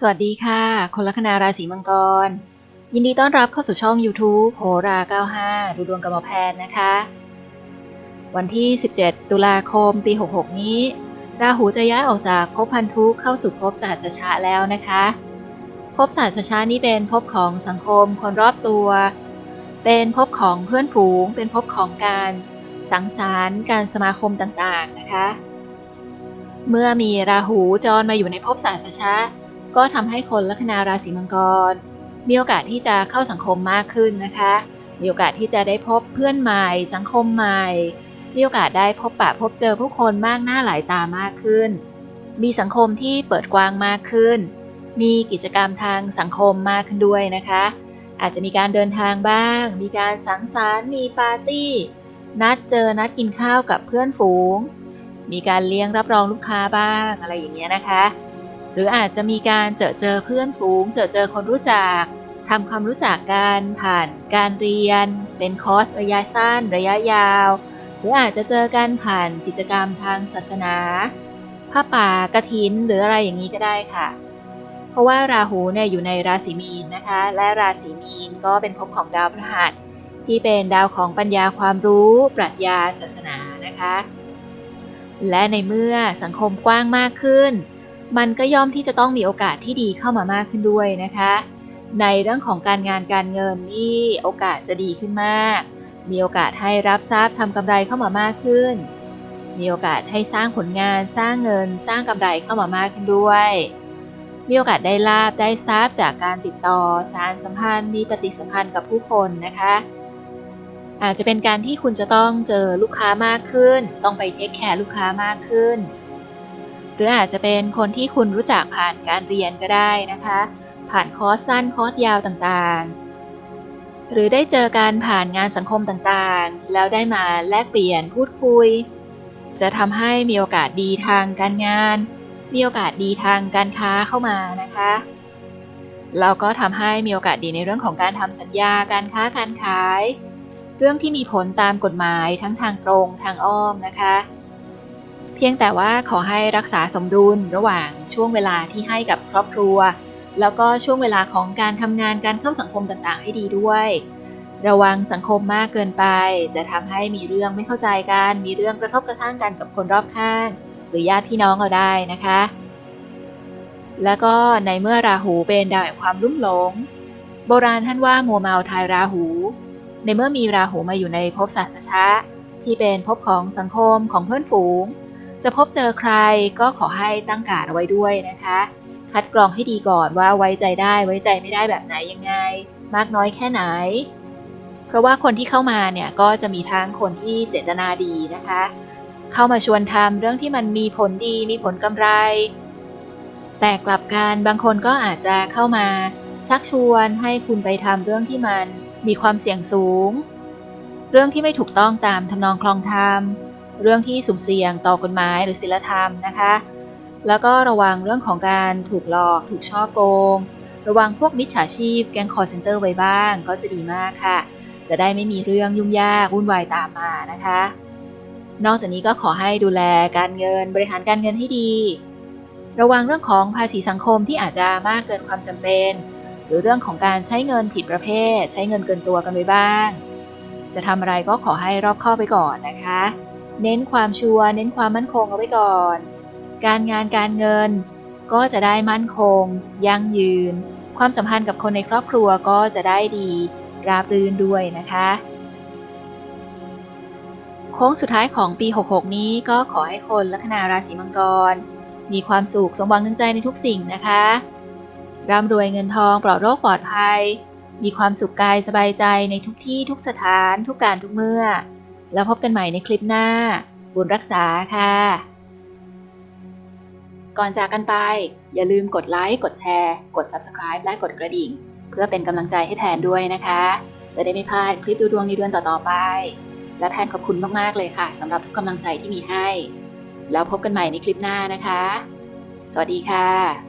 สวัสดีค่ะ คนลัคนาราศีมังกร ยินดีต้อนรับเข้าสู่ช่อง YouTube โหรา 95 ดูดวงกับหมอแพทย์นะคะ วันที่ 17 ตุลาคมปี 66 นี้ ราหูจะย้ายออกจากภพพันธุเข้าสู่ภพสหัสชะแล้วนะคะภพสหัสชะนี้เป็นภพของสังคมคนรอบตัว เป็นภพของเพื่อนฝูง เป็นภพของการสังสรรค์การสมาคมต่างๆนะคะ เมื่อมีราหูจรมาอยู่ในภพสหัสชะ ก็ทำให้คนลัคนาราศีมังกร มีโอกาสที่จะเข้าสังคมมากขึ้นนะคะ มีโอกาสที่จะได้พบเพื่อนใหม่ สังคมใหม่ มีโอกาสได้พบปะพบเจอผู้คนมากหน้าหลายตามากขึ้น มีสังคมที่เปิดกว้างมากขึ้น มีกิจกรรมทางสังคมมากขึ้นด้วยนะคะ อาจจะมีการเดินทางบ้าง มีการสังสรรค์มีปาร์ตี้นัดเจอนัดกินข้าวกับเพื่อนฝูง มีการเลี้ยงรับรองลูกค้าบ้างอะไรอย่างเงี้ยนะคะ หรืออาจจะมีการเจอเจอเพื่อนฝูง เจอเจอคนรู้จักทำความรู้จักกันผ่านการเรียน เป็นคอร์สระยะสั้น ระยะยาว หรืออาจจะเจอกันผ่านกิจกรรมทางศาสนาผ้าป่ากระถินหรืออะไรอย่างนี้ก็ได้ค่ะ เพราะว่าราหูเนี่ยอยู่ในราศีมีนนะคะ และราศีมีนก็เป็นภพของดาวพฤหัสที่เป็นดาวของปัญญาความรู้ปรัชญาศาสนานะคะ และในเมื่อสังคมกว้างมากขึ้น มันก็ย่อมที่จะต้องมีโอกาสที่ดีเข้ามามากขึ้นด้วยนะคะ ในเรื่องของการงานการเงินนี่โอกาสจะดีขึ้นมาก มีโอกาสให้รับทรัพย์ทำกำไรเข้ามามากขึ้น มีโอกาสให้สร้างผลงานสร้างเงิน สร้างกำไรเข้ามามากขึ้นด้วย มีโอกาสได้ลาบได้ทรัพย์จากการติดต่อสารสัมพันธ์ มีปฏิสัมพันธ์กับผู้คนนะคะอาจจะเป็นการที่คุณจะต้องเจอลูกค้ามากขึ้น ต้องไปเทคแคร์ลูกค้ามากขึ้น หรืออาจจะเป็นคนที่คุณรู้จักผ่านการเรียนก็ได้นะคะ ผ่านคอร์สสั้นคอร์สยาวต่างๆ หรือได้เจอการผ่านงานสังคมต่างๆ แล้วได้มาแลกเปลี่ยนพูดคุย จะทำให้มีโอกาสดีทางการงาน มีโอกาสดีทางการค้าเข้ามานะคะแล้วก็ทำให้มีโอกาสดีในเรื่องของการทำสัญญาการค้าการขาย เรื่องที่มีผลตามกฎหมายทั้งทางตรงทางอ้อมนะคะ เพียงแต่ว่าขอให้รักษาสมดุลระหว่างช่วงเวลาที่ให้กับครอบครัว แล้วก็ช่วงเวลาของการทำงานการเข้าสังคมต่างๆ ให้ดีด้วย ระวังสังคมมากเกินไป จะทำให้มีเรื่องไม่เข้าใจกัน มีเรื่องกระทบกระทั่งกันกับคนรอบข้าง หรือญาติพี่น้องเอาได้นะคะ แล้วก็ในเมื่อราหูเป็นดาวแห่งความรุ่มหลง โบราณท่านว่ามัวเมาทายราหู ในเมื่อมีราหูมาอยู่ในภพสัสชะที่เป็นภพของสังคมของเพื่อนฝูง จะพบเจอใครก็ขอให้ตั้งการเอาไว้ด้วยนะคะ คัดกรองให้ดีก่อนว่าไว้ใจได้ไว้ใจไม่ได้แบบไหนยังไง มากน้อยแค่ไหน เพราะว่าคนที่เข้ามาเนี่ยก็จะมีทั้งคนที่เจตนาดีนะคะ เข้ามาชวนทำเรื่องที่มันมีผลดีมีผลกำไร แต่กลับกันบางคนก็อาจจะเข้ามาชักชวนให้คุณไปทำเรื่องที่มันมีความเสี่ยงสูง เรื่องที่ไม่ถูกต้องตามทำนองคลองธรรม เรื่องที่สุ่มเสี่ยงต่อกฎหมายหรือศีลธรรมนะคะ แล้วก็ระวังเรื่องของการถูกหลอก ถูกช่อโกง ระวังพวกมิจฉาชีพแก๊งคอร์เซนเตอร์ไว้บ้างก็จะดีมากค่ะ จะได้ไม่มีเรื่องยุ่งยากวุ่นวายตามมานะคะ นอกจากนี้ก็ขอให้ดูแลการเงินบริหารการเงินให้ดี ระวังเรื่องของภาษีสังคมที่อาจจะมากเกินความจำเป็น หรือเรื่องของการใช้เงินผิดประเภท ใช้เงินเกินตัวกันไปบ้าง จะทำอะไรก็ขอให้รอบคอบไปก่อนนะคะ เน้นความชัวร์เน้นความมั่นคงเอาไว้ก่อน การงานการเงินก็จะได้มั่นคง ยั่งยืน ความสัมพันธ์กับคนในครอบครัวก็จะได้ดีราบรื่นด้วยนะคะโค้งสุดท้ายของปี 66 นี้ก็ขอให้คนลัคนาราศีมังกร มีความสุขสมหวังนึงใจในทุกสิ่งนะคะร่ำรวยเงินทองปลอดโรคปลอดภัย มีความสุขกายสบายใจในทุกที่ทุกสถานทุกการทุกเมื่อ แล้วพบกันใหม่ในคลิปหน้า บุญรักษาค่ะ ก่อนจากกันไป อย่าลืมกดไลค์ กดแชร์ กด Subscribe และกดกระดิ่ง เพื่อเป็นกำลังใจให้แพนด้วยนะคะ จะได้ไม่พลาดคลิปดูดวงในเดือนต่อๆไป และแพนขอบคุณมากๆเลยค่ะสำหรับทุกกำลังใจที่มีให้ แล้วพบกันใหม่ในคลิปหน้านะคะ สวัสดีค่ะ